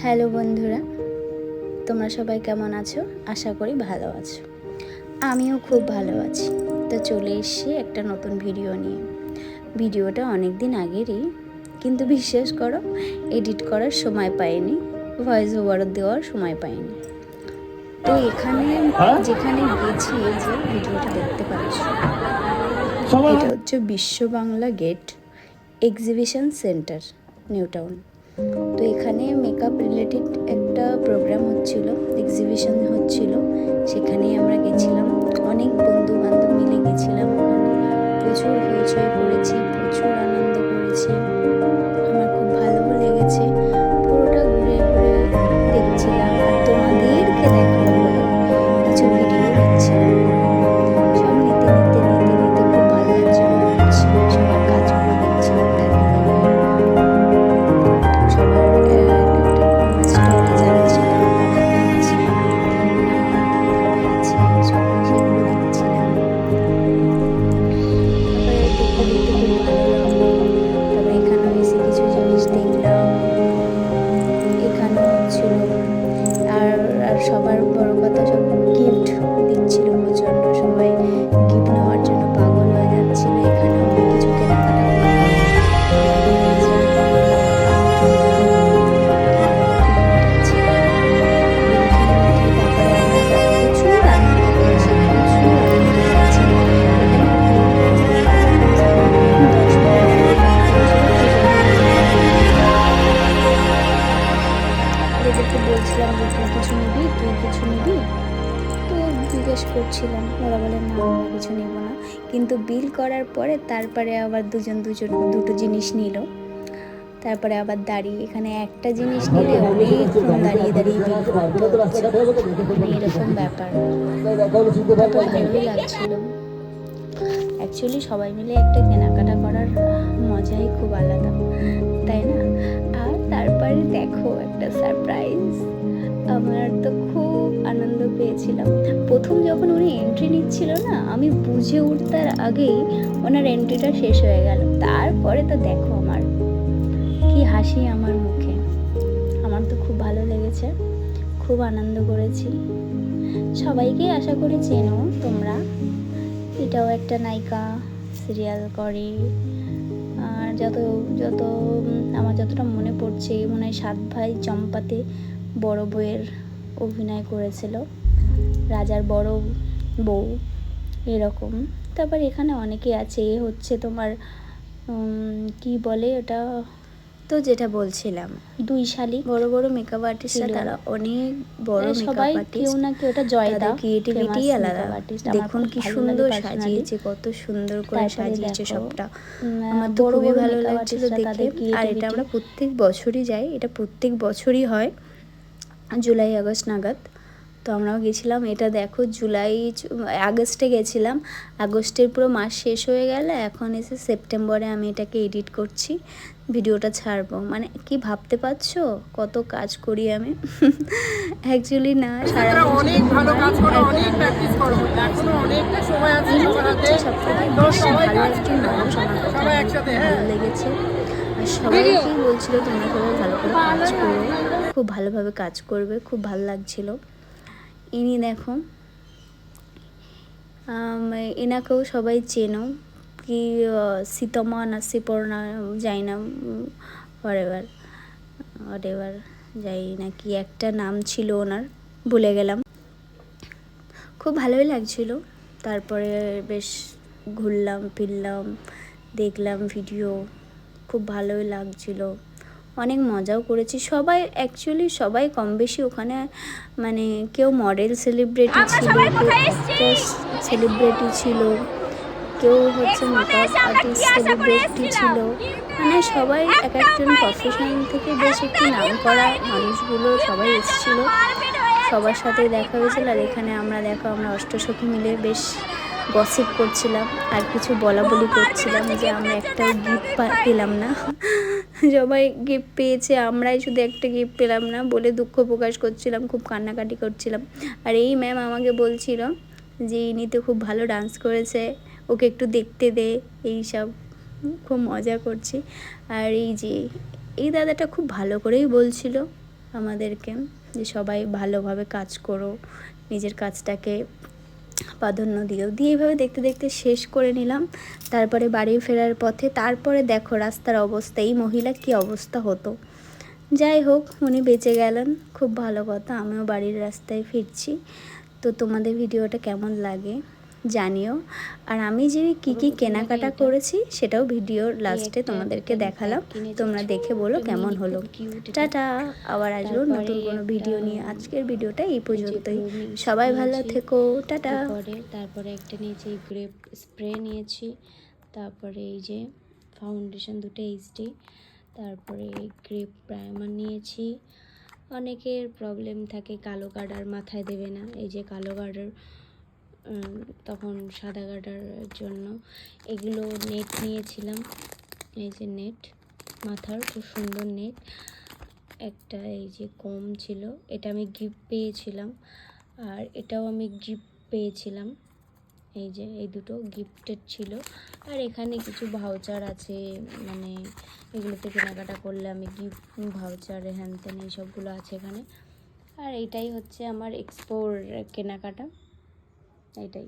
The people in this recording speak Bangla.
হ্যালো বন্ধুরা তোমরা সবাই কেমন আছো? আশা করি ভালো আছো। আমিও খুব ভালো আছি। তো চলে এসছি একটা নতুন ভিডিও নিয়ে। ভিডিওটা অনেক দিন আগেরই কিন্তু বিশ্বাস করো এডিট করার সময় পাইনি ভয়েস ওভার দেওয়ার সময় পাইনি। তো এখানে যেখানে গেছি এই যে ভিডিওটা দেখতে পাচ্ছ এটা হচ্ছে Biswa Bangla gate exhibition centre new town. তো এখানে মেকআপ রিলেটেড একটা প্রোগ্রাম হচ্ছিল এক্সিবিশন হচ্ছিল সেখানেই বলছিলাম যে তুই কিছু নিবি? তুই কিছু নিবি? তো জিজ্ঞেস করছিলাম। ওরা বলে, না, আমরা কিছু নেব না। কিন্তু বিল করার পরে তারপরে আবার দুজন দুজন দুটো জিনিস নিল। তারপরে আবার দাঁড়িয়ে এখানে একটা জিনিস নিলে অনেকক্ষণ দাঁড়িয়ে দাঁড়িয়ে বিল মানে এরকম ব্যাপার। তো ভালোই লাগছিল। অ্যাকচুয়ালি সবাই মিলে একটা কেনাকাটা নিচ্ছিল না, আমি বুঝে উঠতার আগেই ওনার এন্ট্রিটা শেষ হয়ে গেল। তারপরে তো দেখো আমার, কি হাসি আমার মুখে। আমার তো খুব ভালো লেগেছে, খুব আনন্দ করেছি। সবাইকেই আশা করি চেনো তোমরা। এটাও একটা নায়িকা সিরিয়াল করে। আর যত যত, আমার যতটা মনে পড়ছে, মনে হয় সাত ভাই চম্পাতে বড় বউয়ের অভিনয় করেছিল। রাজার বড় বউ এরকম। তারপর এখানে অনেকে আছে এ হচ্ছে তোমার কি বলে ওটা? তো যেটা বলছিলাম দুই শালি। বড় বড় মেকআপ আর্টিস্টরা তারা অনেক বড় মেকআপ কেউ না কেউ ওটা জয়দা তাদের ক্রিয়েটিভিটি আলাদা। দেখুন কি সুন্দর সাজিয়েছে কত সুন্দর করে সাজিয়েছে সবটা। আমার তো খুবই ভালো লাগছিল দেখে। আর এটা আমরা প্রত্যেক বছরই যাই এটা প্রত্যেক বছরই হয়। জুলাই আগস্ট নাগাদ। তো আমরাও গেছিলাম। এটা দেখো জুলাই আগস্টে গেছিলাম। আগস্টের পুরো মাস শেষ হয়ে গেল এখন এসে সেপ্টেম্বরে আমি এটাকে এডিট করছি। ভিডিওটা ছাড়বো। মানে কি ভাবতে পারছ? কত কাজ করি আমি। অ্যাকচুয়ালি না সারা অনেক ভালো কাজ করো অনেক প্র্যাকটিস করো। এখনও অনেকটা সময় আছে বেশি সবাই ভালো কাজ একজন মানুষ আমার সবাই একসাথে, হ্যাঁ। ভালো লেগেছে। আর সবাইকেই বলছিল তোমরা সবাই ভালো করে কাজ করো। খুব ভালোভাবে কাজ করবে খুব ভালো লাগছিল। ইনি দেখো এনাকেও সবাই চেনো, কি সীতমা না সিপর্ণা যাই না এবার এবার যাই না কি একটা নাম ছিল ওনার, ভুলে গেলাম। খুব ভালোই লাগছিল, তারপরে বেশ ঘুরলাম, ফিরলাম, দেখলাম ভিডিও খুব ভালোই লাগছিল। অনেক মজাও করেছি। সবাই অ্যাকচুয়ালি সবাই কম বেশি ওখানে মানে কেউ মডেল সেলিব্রিটি ছিল কেউ সেলিব্রিটি ছিল কেউ হচ্ছে মেকআপ আর্টিস্ট সেলিব্রিটি ছিল। মানে সবাই এক একজন প্রফেশন থেকে বেশ একটু নাম করা মানুষগুলো সবাই এসেছিল। সবার সাথে দেখা হয়েছিল আর এখানে আমরা দেখো আমরা অষ্টসখী মিলে বেশ গসিপ করছিলাম। আর কিছু বলা বলি করছিলাম যে আমরা একটাও গিফট পেলাম না। সবাই গিফট পেয়েছে, আমরাই শুধু একটা গিফট পেলাম না, বলে দুঃখ প্রকাশ করছিলাম, খুব কান্নাকাটি করছিলাম। আর এই ম্যাম আমাকে বলছিল যে, ইনি তো খুব ভালো ডান্স করেছে, ওকে একটু দেখতে দে। এই সব খুব মজা করছি। আর এই যে, এই দাদাটা খুব ভালো করেই বলছিল আমাদেরকে যে, সবাই ভালোভাবে কাজ করো, নিজের কাজটাকে প্রাধান্য দিও দিয়ে এইভাবে দেখতে দেখতে শেষ করে নিলাম। তারপরে বাড়ি ফেরার পথে তারপরে দেখো রাস্তার অবস্থা, এই মহিলা কি অবস্থা হতো। যাই হোক, উনি বেঁচে গেলেন। খুব ভালো কথা, আমিও বাড়ির রাস্তায় ফিরছি। তো তোমাদের ভিডিওটা কেমন লাগে? জানিও। আর আমি যে কী কী কেনাকাটা করেছি সেটাও ভিডিওর লাস্টে তোমাদেরকে দেখালাম। তোমরা দেখে বলো কেমন হলো। টাটা। আবার আসব নতুন কোনো ভিডিও নিয়ে। আজকের ভিডিওটা এই পর্যন্তই। সবাই ভালো থেকো। টাটা। তারপরে তারপরে একটা নিয়েছি গ্রেপ স্প্রে নিয়েছি। তারপরে এই যে ফাউন্ডেশন দুটো এইচডি তারপরে গ্রেপ প্রাইমার নিয়েছি। অনেকের প্রবলেম থাকে কালো গার্ডার মাথায় দেবে না। এই যে কালো গার্ডার তখন সাদা কাটার জন্য। এগুলো নেট নিয়েছিলাম। এই যে নেট মাথার খুব সুন্দর নেট একটা এই যে কম ছিল, এটা আমি গিফট পেয়েছিলাম। আর এটাও আমি গিফট পেয়েছিলাম। এই যে, এই দুটো গিফটেড ছিল। আর এখানে কিছু ভাউচার আছে মানে এগুলোতে কেনাকাটা করলে আমি গিফট ভাউচার হ্যান ত্যান এইসবগুলো আছে এখানে। আর এইটাই হচ্ছে আমার এক্সপোর কেনাকাটা। এইটাই